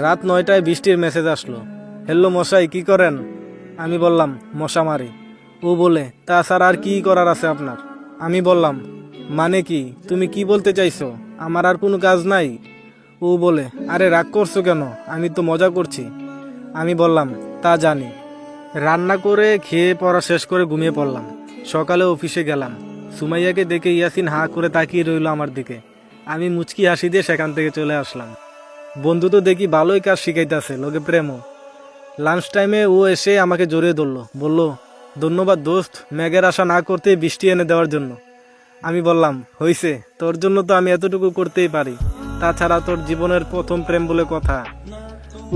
রাত নয়টায় বৃষ্টির মেসেজ আসলো। হ্যালো মশাই, কি করেন? আমি বললাম মশা মারি ও বলে, তাছাড়া আর কি করার আছে আপনার? আমি বললাম মানে কি? তুমি কি বলতে চাইছো? আমার আর কোনো কাজ নাই? ও বলে, আরে রাগ করছ কেন? আমি তো মজা করছি। আমি বললাম, তা জানি। রান্না করে খেয়ে পড়া শেষ করে ঘুমিয়ে পড়লাম। সকালে অফিসে গেলাম। সুমাইয়াকে দেখে ইয়াসিন হা করে তাকিয়ে রইল আমার দিকে। আমি মুচকি হাসি দিয়ে সেখান থেকে চলে আসলাম। বন্ধু তো দেখি ভালোই কাজ শিখাইতেছে লোকে প্রেমও। লাঞ্চ টাইমে ও এসে আমাকে জড়িয়ে ধরলো, বলল, ধন্যবাদ দোস্ত ম্যাগের আশা না করতে বৃষ্টি এনে দেওয়ার জন্য। আমি বললাম, হইছে, তোর জন্য তো আমি এতটুকু করতেই পারি। তাছাড়া তোর জীবনের প্রথম প্রেম বলে কথা।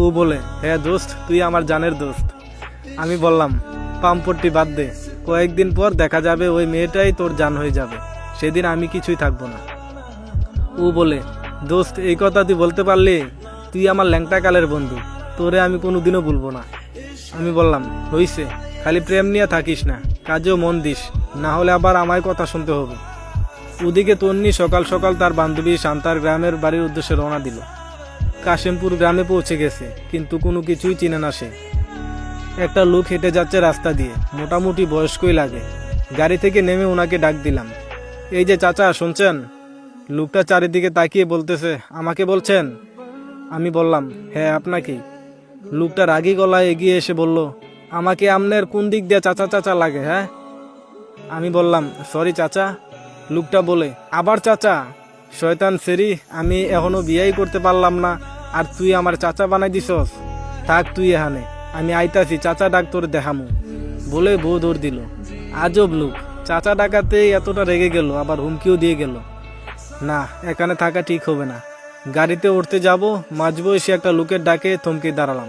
ও বলে হ্যাঁ দোস্ত, তুই আমার জানের দোস্ত। আমি বললাম পাম্পট্টি বাদ দে, কয়েকদিন পর দেখা যাবে ওই মেয়েটাই তোর জান হয়ে যাবে, সেদিন আমি কিছুই থাকব না। ও বলে দোস্ত, এই কথা তুই বলতে পারলি? তুই আমার ল্যাংটা কালের বন্ধু। তোরে আমি কোনোদিনও ভুলবো না। আমি বললাম, হইছে, খালি প্রেম নিয়ে থাকিস না, কাজেও মন দিস, না হলে আবার আমায় কথা শুনতে হবে। ওদিকে তন্নি সকাল সকাল তার বান্ধবী শান্তার গ্রামের বাড়ির উদ্দেশ্যে রওনা দিল। কাশিমপুর গ্রামে পৌঁছে গেছে, কিন্তু কোনো কিছুই চিনে না সে। একটা লোক হেঁটে যাচ্ছে রাস্তা দিয়ে, মোটামুটি বয়স্কই লাগে। গাড়ি থেকে নেমে ওনাকে ডাক দিলাম, এই যে চাচা, শুনছেন? লোকটা চারিদিকে তাকিয়ে বলতেছে, আমাকে বলছেন? আমি বললাম হ্যাঁ আপনাকে। লোকটা রাগী গলায় এগিয়ে এসে বলল, আমাকে আমনের কোন দিক দিয়ে চাচা চাচা লাগে হ্যাঁ? আমি বললাম, সরি চাচা। লোকটা বলে, আবার চাচা। শয়তান সেরি আমি এখনও বিয়াই করতে পারলাম না, আর তুই আমার চাচা বানাই দিছস। থাক তুই এখানে, আমি আইতাছি, চাচা ডাক তোর দেখামু। বলে বউ দৌড় দিল। আজব লোক, চাচা ডাকাতে এতটা রেগে গেল, আবার হুমকিও দিয়ে গেল। না, এখানে থাকা ঠিক হবে না। গাড়িতে উঠতে যাব মাঝবো এসে একটা লোকের ডাকে থমকে দাঁড়ালাম।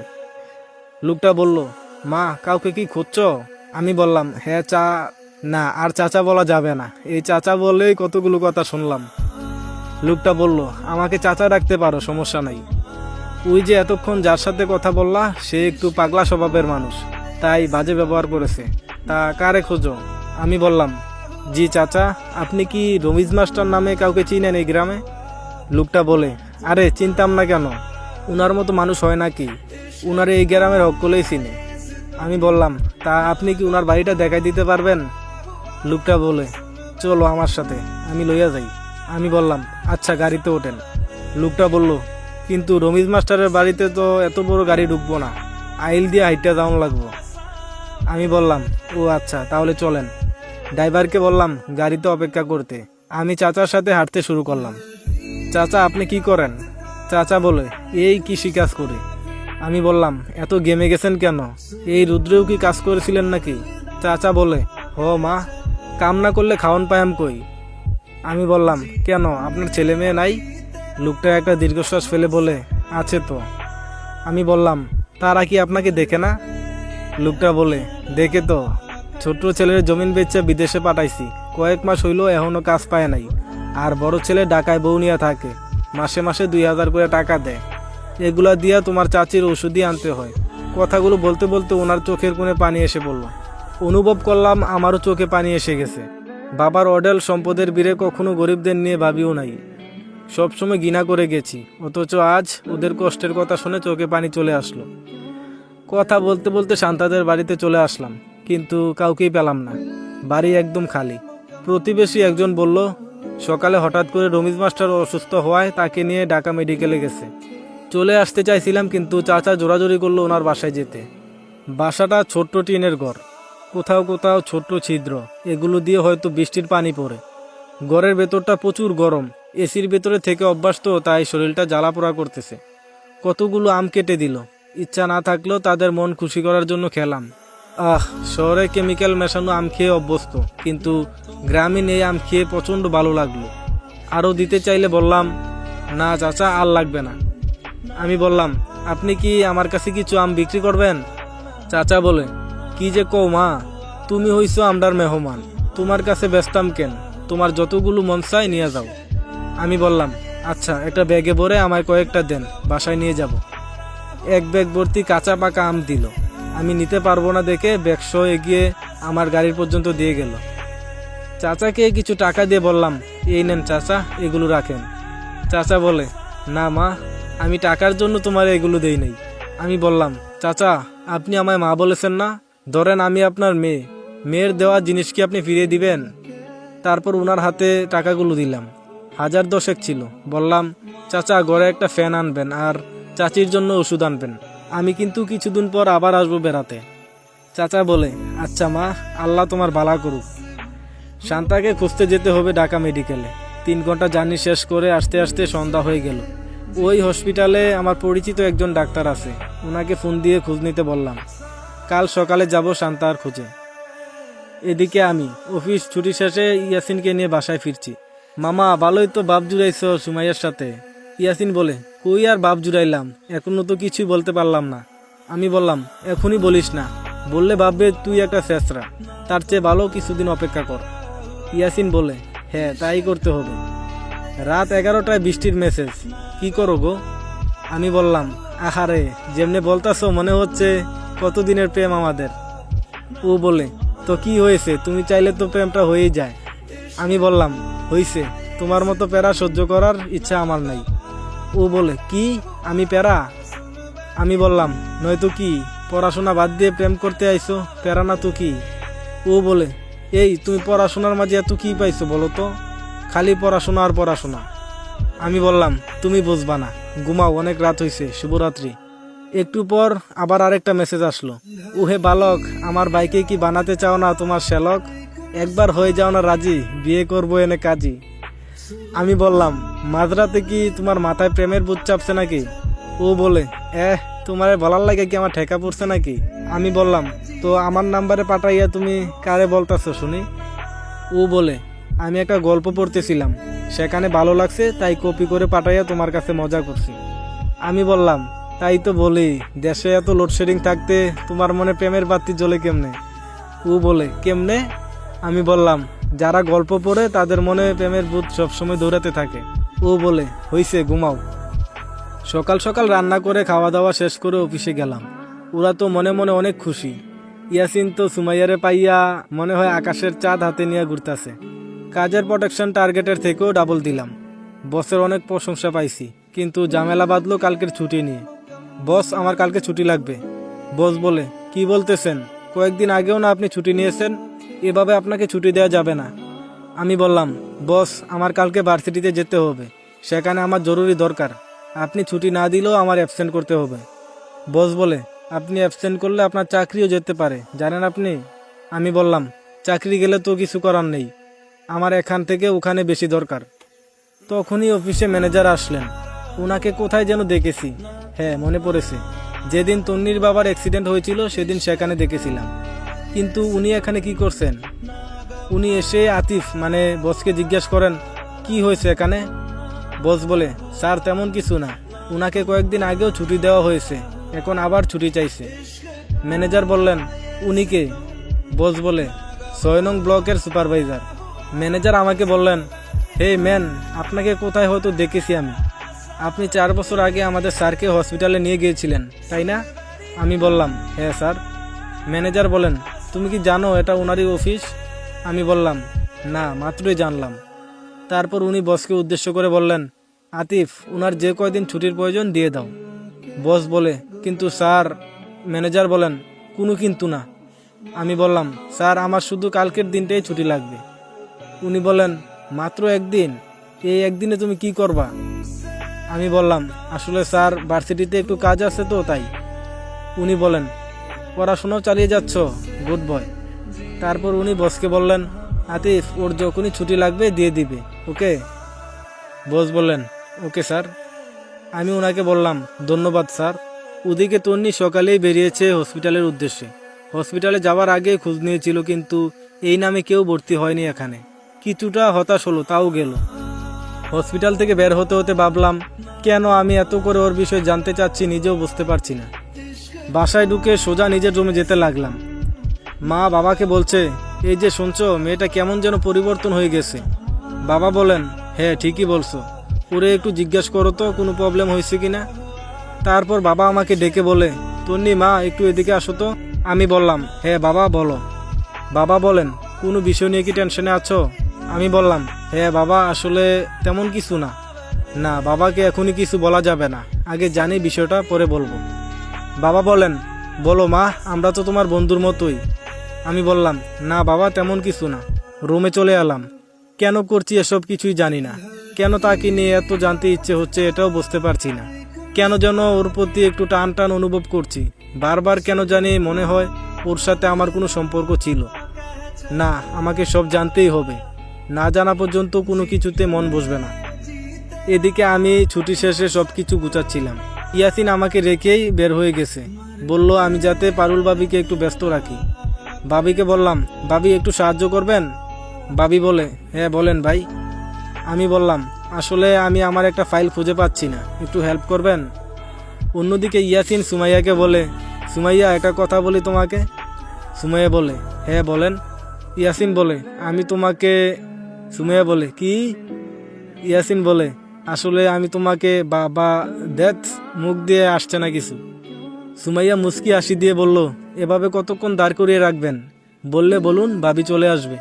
লোকটা বলল, মা, কাউকে কি খুঁজছ? আমি বললাম হ্যাঁ চা না, আর চাচা বলা যাবে না। এই চাচা বললেই কতগুলো কথা শুনলাম। লোকটা বলল, আমাকে চাচা ডাকতে পারো, সমস্যা নাই। ওই যে এতক্ষণ যার সাথে কথা বললা, সে একটু পাগলা স্বভাবের মানুষ, তাই বাজে ব্যবহার করেছে। তা কারে খোঁজো? আমি বললাম জি, চাচা, আপনি কি রমিজ মাস্টার নামে কাউকে চিনেন এই গ্রামে? লোকটা বলে, আরে, চিনতাম না কেন? উনার মতো মানুষ হয় নাকি? উনার এই গ্রামের হকলেই চিনে। আমি বললাম, তা আপনি কি উনার বাড়িটা দেখাই দিতে পারবেন? লোকটা বলে, চলো আমার সাথে, আমি লইয়া যাই। আমি বললাম আচ্ছা গাড়িতে ওঠেন। লোকটা বলল, কিন্তু রমিজ মাস্টারের বাড়িতে তো এত বড় গাড়ি ঢুকবো না, আইল দিয়ে হাইটটা যাওয়ান লাগবো। আমি বললাম, ও আচ্ছা তাহলে চলেন। ড্রাইভারকে বললাম, গাড়িতে অপেক্ষা করতে। আমি চাচার সাথে হাঁটতে শুরু করলাম। চাচা, আপনি কি করেন? চাচা বলে, এই কৃষি কাজ করি। আমি বললাম, এত গেমে গেছেন কেন? এই রুদ্রেও কি কাজ করেছিলেন নাকি? চাচা বলে, হ মা, কাম না করলে খাওয়ান পায়াম কই? আমি বললাম, কেন? আপনার ছেলে মেয়ে নাই? লোকটা একটা দীর্ঘশ্বাস ফেলে বলে, আছে তো। আমি বললাম, তারা কি আপনাকে দেখে না? লোকটা বলে, দেখে তো। ছোট ছেলের জমিন বেচে বিদেশে পাঠাইছি। কয়েক মাস হইল এখনও কাজ পায় নাই। আর বড় ছেলে ঢাকায় বউ নিয়ে থাকে। মাসে মাসে দুই হাজার করে টাকা দেয়। এগুলা দিয়া তোমার চাচির ওষুধই আনতে হয়। কথাগুলো বলতে বলতে ওনার চোখের কোণে পানি এসে পড়ল। অনুভব করলাম আমারও চোখে পানি এসে গেছে। বাবার অডেল সম্পদের বীরে কখনো গরিবদের নিয়ে ভাবিও নাই। সবসময় ঘৃণা করে গেছি। অথচ আজ ওদের কষ্টের কথা শুনে চোখে পানি চলে আসলো। কথা বলতে বলতে শান্তাদের বাড়িতে চলে আসলাম। কিন্তু কাউকেই পেলাম না। বাড়ি একদম খালি। প্রতিবেশী একজন বলল, সকালে হঠাৎ করে রমিজ মাস্টার অসুস্থ হওয়ায় তাকে নিয়ে ঢাকা মেডিকেলে গেছে। চলে আসতে চাইছিলাম কিন্তু চাচা জোরাজোরি করল ওনার বাসায় যেতে। বাসাটা ছোট্ট টিনের ঘর। কোথাও কোথাও ছোট্ট ছিদ্র। এগুলো দিয়ে হয়তো বৃষ্টির পানি পড়ে। ঘরের ভেতরটা প্রচুর গরম। এসির ভেতরে থেকে অভ্যাস তো তাই শরীরটা জ্বালা পোড়া করতেছে। কতগুলো আম কেটে দিল। ইচ্ছা না থাকলেও তাদের মন খুশি করার জন্য খেলাম। আহ, শহরে কেমিক্যাল মেশানো আম খেয়ে অভ্যস্ত, কিন্তু গ্রামীণ এই আম খেয়ে প্রচণ্ড ভালো লাগল। আরও দিতে চাইলে বললাম, না চাচা, আর লাগবে না। আমি বললাম, আপনি কি আমার কাছে কিছু আম বিক্রি করবেন? চাচা বলে, কি যে কও মা, তুমি হইছো আমরার মেহমান, তোমার কাছে ব্যস্তাম কেন? তোমার যতগুলো মন চাই নিয়ে যাও। আমি বললাম আচ্ছা একটা ব্যাগে ভরে আমায় কয়েকটা দেন, বাসায় নিয়ে যাব। এক ব্যাগ ভর্তি কাঁচা পাকা আম দিল। আমি নিতে পারব না দেখে ব্যাগসহ এগিয়ে আমার গাড়ির পর্যন্ত দিয়ে গেল। চাচাকে কিছু টাকা দিয়ে বললাম, এই নেন চাচা, এগুলো রাখেন। চাচা বলে, না মা, আমি টাকার জন্য তোমার এগুলো দেই নাই। আমি বললাম, চাচা, আপনি আমায় মা বলেছেন না? ধরেন আমি আপনার মেয়ে। মেয়ের দেওয়া জিনিস কি আপনি ফিরিয়ে দিবেন? তারপর ওনার হাতে টাকাগুলো দিলাম। হাজার দশেক ছিল। বললাম, চাচা, ঘরে একটা ফ্যান আনবেন আর চাচির জন্য ওষুধ আনবেন। আমি কিন্তু কিছুদিন পর আবার আসব বেড়াতে। চাচা বলে আচ্ছা মা, আল্লাহ তোমার বালা করুক। শান্তাকে খুঁজতে যেতে হবে ঢাকা মেডিকেলে। তিন ঘণ্টা জার্নি শেষ করে আসতে আসতে সন্ধ্যা হয়ে গেল। ওই হসপিটালে আমার পরিচিত একজন ডাক্তার আছে। ওনাকে ফোন দিয়ে খোঁজ নিতে বললাম। কাল সকালে যাব শান্তার খোঁজে। এদিকে আমি, অফিস ছুটি শেষে ইয়াসিনকে নিয়ে বাসায় ফিরছি। মামা, ভালোই তো বাপ জুড়াইছো সুমাইয়ার সাথে। ইয়াসিন বলে কই আর বাপ জুড়াইলাম? এখনও তো কিছুই বলতে পারলাম না। আমি বললাম, এখনই বলিস না। বললে ভাববে তুই একটা শেষরা। তার চেয়ে ভালো কিছুদিন অপেক্ষা কর। ইয়াসিন বলে হ্যাঁ তাই করতে হবে। রাত এগারোটায় বৃষ্টির মেসেজ কি করো গো? আমি বললাম, আহারে, যেমনি বলতাছো, মনে হচ্ছে কতদিনের প্রেম আমাদের। ও বলে, তো কি হয়েছে? তুমি চাইলে তো প্রেমটা হয়েই যায়। আমি বললাম, হইছে। তোমার মতো প্যারা সহ্য করার ইচ্ছা আমার নাই। ও বলে, কি? আমি প্যারা? আমি বললাম, নয়তো কি? পড়াশোনা বাদ দিয়ে প্রেম করতে আইছো? প্যারা না তো কি? ও বলে, এই, তুমি পড়াশোনার মাঝে এত কি পাইছো বলো তো? খালি পড়াশোনা আর পড়াশোনা। আমি বললাম, তুমি বুঝবা না। ঘুমাও, অনেক রাত হয়েছে শুভরাত্রি। একটু পর আবার আরেকটা মেসেজ আসলো উহে বালক, আমার বাইকে কি বানাতে চাও না তোমার শ্যালক? একবার হয়ে যাও না রাজি, বিয়ে করব এনে কাজী। আমি বললাম মাঝরাতে কি তোমার মাথায় প্রেমের বুধ চাপছে নাকি? ও বলে, এহ, তোমার বলার লাগে কি আমার ঠেকা পড়ছে নাকি? আমি বললাম, তো আমার নাম্বারে পাঠাইয়া তুমি কারে বলতাছো শুনি? ও বলে, আমি একটা গল্প পড়তেছিলাম। সেখানে ভালো লাগছে, তাই কপি করে পাঠাইয়া তোমার কাছে মজা করছি। আমি বললাম, তাই তো বলি, দেশে এত লোডশেডিং থাকতে তোমার মনে প্রেমের বাতি জ্বলে কেমনে? ও বলে, কেমনে? আমি বললাম, যারা গল্প পড়ে তাদের মনে প্রেমের বুধ সবসময় দৌড়াতে থাকে। ও বলে, হইছে, ঘুমাও। সকাল সকাল রান্না করে খাওয়া দাওয়া শেষ করে অফিসে গেলাম। ওরা তো মনে মনে অনেক খুশি। ইয়াসিন তো সুমাইয়ারে পাইয়া মনে হয় আকাশের চাঁদ হাতে নিয়ে ঘুরতাছে। কাজের প্রোটেকশন টার্গেটের থেকেও ডাবল দিলাম। বসের অনেক প্রশংসা পাইছি, কিন্তু জামেলা বাঁধলো কালকের ছুটি নিয়ে। বস, আমার কালকে ছুটি লাগবে। বস বলে, কি বলতেছেন? কয়েকদিন আগেও না আপনি ছুটি নিয়েছেন? এভাবে আপনাকে ছুটি দেওয়া যাবে না। আমি বললাম, বস, আমার কালকে ভার্সিটিতে যেতে হবে। সেখানে আমার জরুরি দরকার। আপনি ছুটি না দিলেও আমার অ্যাবসেন্ট করতে হবে। বস বলে, আপনি অ্যাবসেন্ট করলে আপনার চাকরিও যেতে পারে, জানেন আপনি? আমি বললাম, চাকরি গেলে তো কিছু করার নেই। আমার এখান থেকে ওখানে বেশি দরকার। তখনই অফিসে ম্যানেজার আসলেন। ওনাকে কোথায় যেন দেখেছি। হ্যাঁ মনে পড়েছে। যেদিন তন্নির বাবার অ্যাক্সিডেন্ট হয়েছিল, সেদিন সেখানে দেখেছিলাম। কিন্তু উনি এখানে কি করছেন? উনি এসে আতিফ মানে বসকে জিজ্ঞেস করেন, কি হয়েছে এখানে? বস বলে, স্যার, তেমন কিছু না। উনাকে কয়েকদিন আগেও ছুটি দেওয়া হয়েছে, এখন আবার ছুটি চাইছে। ম্যানেজার বললেন উনিকে বস বলে ছয় নং ব্লকের সুপারভাইজার। ম্যানেজার আমাকে বললেন, হে ম্যান, আপনাকে কোথায় হয়তো দেখেছি আমি। আপনি চার বছর আগে আমাদের স্যারকে হসপিটালে নিয়ে গিয়েছিলেন, তাই না? আমি বললাম হ্যাঁ স্যার। ম্যানেজার বলেন, তুমি কি জানো এটা ওনারই অফিস? আমি বললাম, না, মাত্রই জানলাম। তারপর উনি বসকে উদ্দেশ্য করে বললেন, আতিফ ওনার যে কয়দিন ছুটির প্রয়োজন দিয়ে দাও। বস বলে, কিন্তু স্যার, ম্যানেজার বলেন, কোনো কিন্তু না। আমি বললাম, স্যার, আমার শুধু কালকের দিনটাই ছুটি লাগবে। উনি বলেন মাত্র একদিন? এই একদিনে তুমি কি করবা? আমি বললাম, আসলে স্যার, ভার্সিটিতে একটু কাজ আছে তো, তাই। উনি বলেন, পড়াশোনাও চালিয়ে যাচ্ছ? Good boy. তারপর উনি বসকে বললেন, আতিফ, ওর যখনই ছুটি লাগবে দিয়ে দিবে, ওকে? বস বললেন, ওকে স্যার। আমি ওনাকে বললাম, ধন্যবাদ স্যার। ওদিকে তন্নি সকালেই বেরিয়েছে হসপিটালের উদ্দেশ্যে। হসপিটালে যাওয়ার আগে খোঁজ নিয়েছিল, কিন্তু এই নামে কেউ ভর্তি হয়নি এখানে। কিছুটা হতাশ হলো, তাও গেল। হসপিটাল থেকে বের হতে হতে ভাবলাম, কেন আমি এত করে ওর বিষয়ে জানতে চাচ্ছি নিজেও বুঝতে পারছি না। বাসায় ঢুকে সোজা নিজের রুমে যেতে লাগলাম। মা বাবাকে বলছে, এই যে শুনছো, মেয়েটা কেমন যেন পরিবর্তন হয়ে গেছে। বাবা বলেন হ্যাঁ ঠিকই বলছো। ওরে একটু জিজ্ঞেস করো তো, কোনো প্রবলেম হয়েছে কি না তারপর বাবা আমাকে ডেকে বলে, তন্নি, মা, একটু এদিকে আসো তো। আমি বললাম হ্যাঁ বাবা, বলো। বাবা বলেন, কোনো বিষয় নিয়ে কি টেনশনে আছো? আমি বললাম হ্যাঁ বাবা, আসলে তেমন কিছু না। না, বাবাকে এখনই কিছু বলা যাবে না। আগে জানি বিষয়টা, পরে বলব। বাবা বলেন, বলো মা, আমরা তো তোমার বন্ধুর মতোই। আমি বললাম, না বাবা, তেমন কিছু না। রুমে চলে এলাম। কেন করছি এসব কিছুই জানি না। কেন তাকে নিয়ে এত জানতে ইচ্ছে হচ্ছে এটাও বুঝতে পারছি না। কেন যেন ওর প্রতি একটু টান টান অনুভব করছি। বারবার কেন জানি মনে হয় ওর সাথে আমার কোনো সম্পর্ক ছিল। না, আমাকে সব জানতেই হবে। না জানা পর্যন্ত কোনো কিছুতে মন বসবে না। এদিকে আমি ছুটি শেষে সব কিছু গুছাচ্ছিলাম। ইয়াসিন আমাকে রেখেই বের হয়ে গেছে। বলল, আমি যাতে পারুল বাবিকে একটু ব্যস্ত রাখি। বাবিকে বললাম, বাবি, একটু সাহায্য করবেন? বাবি বলে হ্যাঁ বলেন ভাই। আমি বললাম, আসলে আমি আমার একটা ফাইল খুঁজে পাচ্ছি না, একটু হেল্প করবেন? অন্যদিকে ইয়াসিন সুমাইয়াকে বলে, সুমাইয়া, একটা কথা বলি তোমাকে? সুমাইয়া বলে হ্যাঁ বলেন। ইয়াসিন বলে, আমি তোমাকে, সুমাইয়া বলে, কি? ইয়াসিন বলে, আসলে আমি তোমাকে বাবা দেখ মুখ দিয়ে আসছে না কিছু। সুমাইয়া মুস্কি হাসি দিয়ে বলল এভাবে কতক্ষণ দাঁড় করিয়ে রাখবেন? বললে বলুন, ভাবি চলে আসবে।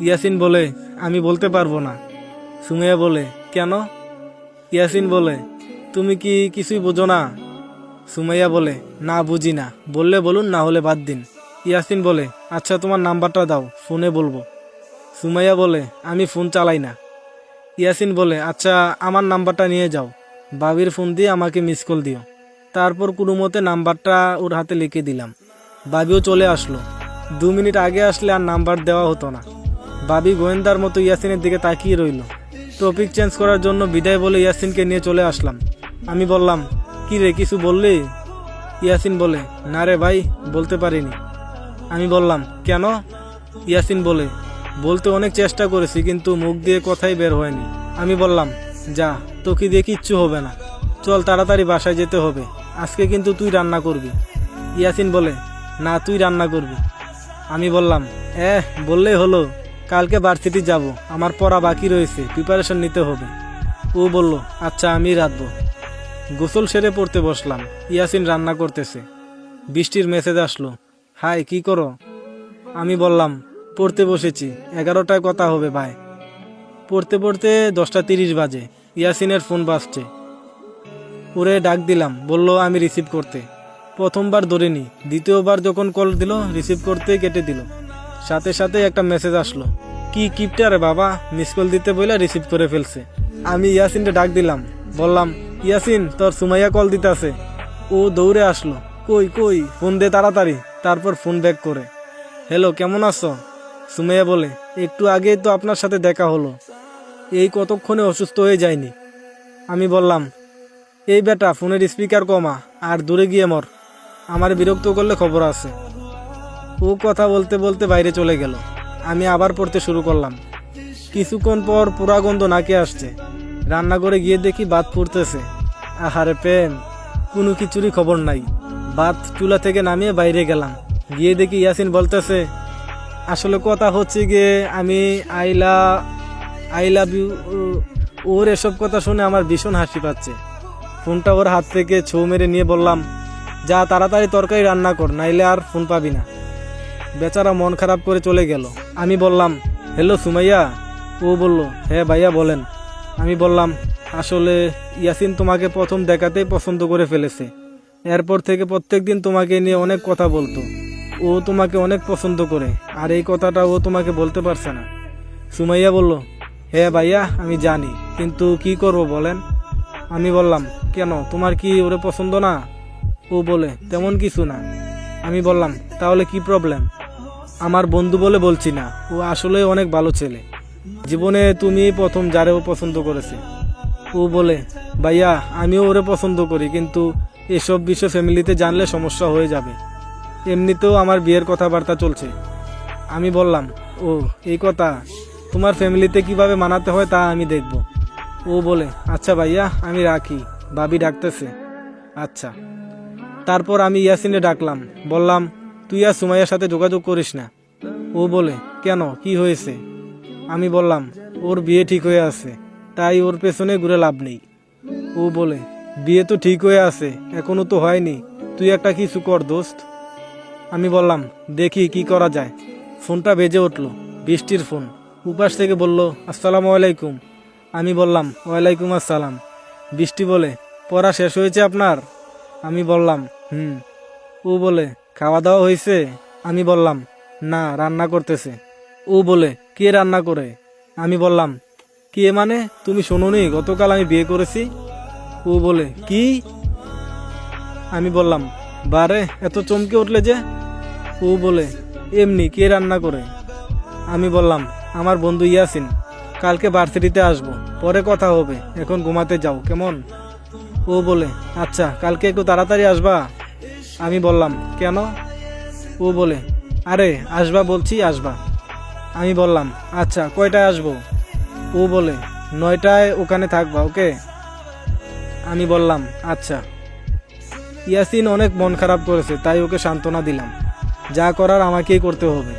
ইয়াসিন বলে, আমি বলতে পারব না। সুমাইয়া বলে, কেন? ইয়াসিন বলে, তুমি কি কিছুই বোঝো না? সুমাইয়া বলে, না বুঝি না। বললে বলুন, না হলে বাদ দিন। ইয়াসিন বলে আচ্ছা তোমার নাম্বারটা দাও, ফোনে বলব। সুমাইয়া বলে, আমি ফোন চালাই না। ইয়াসিন বলে আচ্ছা আমার নাম্বারটা নিয়ে যাও। বাবির ফোন দিয়ে আমাকে মিস কল দিও। তারপর কোনো মতে নাম্বারটা ওর হাতে লিখে দিলাম। বাবিও চলে আসলো। দু মিনিট আগে আসলে আর নাম্বার দেওয়া হতো না। বাবি গোয়েন্দার মতো ইয়াসিনের দিকে তাকিয়ে রইল। টপিক চেঞ্জ করার জন্য বিদায় বলে ইয়াসিনকে নিয়ে চলে আসলাম। আমি বললাম, কি রে, কিছু বললি? ইয়াসিন বলে, না রে ভাই, বলতে পারিনি। আমি বললাম, কেন? ইয়াসিন বলে, বলতে অনেক চেষ্টা করেছি, কিন্তু মুখ দিয়ে কথাই বের হয়নি। আমি বললাম, যা, তোকে দিয়ে কিচ্ছু হবে না। চল তাড়াতাড়ি বাসায় যেতে হবে। আজকে কিন্তু তুই রান্না করবি। ইয়াসিন বলে না, তুই রান্না করবি। আমি বললাম এ বললেই হলো। কালকে ভার্সিটি যাব। আমার পড়া বাকি রয়েছে প্রিপারেশন নিতে হবে। ও বলল আচ্ছা আমি রাখব গোসল সেরে পড়তে বসলাম। ইয়াসিন রান্না করতেছে। বৃষ্টির মেসেজ আসলো, হাই, কি করো? আমি বললাম, পড়তে বসেছি, এগারোটায় কথা হবে, ভাই। পড়তে পড়তে দশটা তিরিশ বাজে, ইয়াসিনের ফোন বাজছে। ওরে ডাক দিলাম, বলল, আমি রিসিভ করতে। প্রথমবার ধরিনি, দ্বিতীয়বার যখন কল দিল রিসিভ করতে কেটে দিল। সাথে সাথে একটা মেসেজ আসলো। কি কিপটা রে বাবা মিস কল দিতে বলে রিসিভ করে ফেলছে। আমি ইয়াসিনকে ডাক দিলাম। বললাম, ইয়াসিন, তোর সুমাইয়া কল দিতে আছে ও দৌড়ে আসলো। কই কই? ফোন দে তাড়াতাড়ি। তারপর ফোন ব্যাক করে। হ্যালো কেমন আছো? সুমাইয়া বলে, একটু আগেই তো আপনার সাথে দেখা হলো। এই কতক্ষণে অসুস্থ হয়ে যায়নি? আমি বললাম, এই বেটা, ফোনের স্পিকার কমা, আর দূরে গিয়ে মর। আমার বিরক্ত করলে খবর আছে। ও কথা বলতে বলতে বাইরে চলে গেল। আমি আবার পড়তে শুরু করলাম। কিছুক্ষণ পর পুরা গন্ধ নাকে আসছে। রান্না করে গিয়ে দেখি ভাত ফুটতেছে। আহারে প্রেম, কোনো কিছুরই খবর নাই। ভাত চুলা থেকে নামিয়ে বাইরে গেলাম। গিয়ে দেখি ইয়াসিন বলতেছে, আসলে কথা হচ্ছে গিয়ে আমি আইলা আই লাভ ইউ, ওর এসব কথা শুনে আমার ভীষণ হাসি পাচ্ছে। ফোনটা ওর হাত থেকে ছৌ মেরে নিয়ে বললাম যা তাড়াতাড়ি তরকারি রান্না কর, নাইলে আর ফোন পাবি না। বেচারা মন খারাপ করে চলে গেল। আমি বললাম, হ্যালো সুমাইয়া। ও বলল হ্যাঁ ভাইয়া, বলেন। আমি বললাম, আসলে ইয়াসিন তোমাকে প্রথম দেখাতেই পছন্দ করে ফেলেছে। এরপর থেকে প্রত্যেকদিন তোমাকে নিয়ে অনেক কথা বলতো। ও তোমাকে অনেক পছন্দ করে, আর এই কথাটা ও তোমাকে বলতে পারছে না। সুমাইয়া বলল হ্যাঁ ভাইয়া, আমি জানি, কিন্তু কি করব বলেন? আমি বললাম, কেন, তোমার কি ওরে পছন্দ না? ও বলে, তেমন কিছু না। আমি বললাম, তাহলে কি প্রবলেম আমার বন্ধু বলে বলছি না। ও আসলে অনেক ভালো ছেলে। জীবনে তুমি প্রথম যারে ও পছন্দ করেছে। ও বলে, ভাইয়া, আমিও ওরে পছন্দ করি, কিন্তু এসব বিষয় ফ্যামিলিতে জানলে সমস্যা হয়ে যাবে। এমনিতেও আমার বিয়ের কথাবার্তা চলছে। আমি বললাম, ও, এই কথা। তোমার ফ্যামিলিতে কীভাবে মানাতে হয় তা আমি দেখব। ও বলে আচ্ছা ভাইয়া, আমি রাখি। ভাবি ডাকতেছে আচ্ছা। তারপর আমি ইয়াসিনে ডাকলাম। বললাম, তুই আর সুমাইয়ার সাথে যোগাযোগ করিস না। ও বলে, কেন? কি হয়েছে? আমি বললাম, ওর বিয়ে ঠিক হয়ে আছে, তাই ওর পেছনে ঘুরে লাভ নেই। ও বলে, বিয়ে তো ঠিক হয়ে আছে, এখনও তো হয়নি। তুই একটা কিছু কর, দোস্ত। আমি বললাম, দেখি কি করা যায়। ফোনটা বেজে উঠল, বৃষ্টির ফোন। উপাস থেকে বলল, আসসালামু আলাইকুম। আমি বললাম, ওয়ালাইকুম আসসালাম। বৃষ্টি বলে, পড়া শেষ হয়েছে আপনার? আমি বললাম হুম, ও বলে খাওয়া দাওয়া হয়েছে আমি বললাম, না, রান্না করতেছে। ও বলে, কে রান্না করে? আমি বললাম, কে মানে? তুমি শোনোনি, গতকাল আমি বিয়ে করেছি। ও বলে, কি? আমি বললাম, বারে, এত চমকে উঠলে যে? ও বলে, এমনি, কে রান্না করে? আমি বললাম, আমার বন্ধু ইয়াসিন, কালকে ভার্সিটিতে আসব, পরে কথা হবে, এখন ঘুমাতে যাও, কেমন? ও বলে আচ্ছা কালকে একটু তাড়াতাড়ি আসবা? আমি বললাম, কেন? ও বলে, আরে, আসবা বলছি, আসবা। আমি বললাম আচ্ছা কয়টায় আসব? ও বলে, নয়টায় ওখানে থাকবা, ওকে? আমি বললাম আচ্ছা। ইয়াসিন অনেক মন খারাপ করেছে, তাই ওকে সান্ত্বনা দিলাম। যা করার আমাকেই করতে হবে।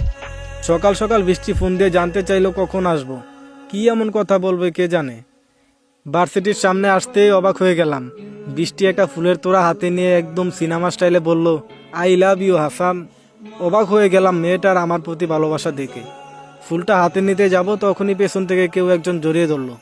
সকাল সকাল বৃষ্টি ফোন দিয়ে জানতে চাইলো কখন আসব? কি এমন কথা বলবে কে জানে? ভার্সিটির সামনে আসতেই অবাক হয়ে গেলাম। বৃষ্টি একটা ফুলের তোড়া হাতে নিয়ে একদম সিনেমা স্টাইলে বলল, আই লাভ ইউ, হাসান। অবাক হয়ে গেলাম মেয়েটার আমার প্রতি ভালোবাসা দেখে। ফুলটা হাতে নিতে যাব তখনই পেছন থেকে কেউ একজন জড়িয়ে ধরলো।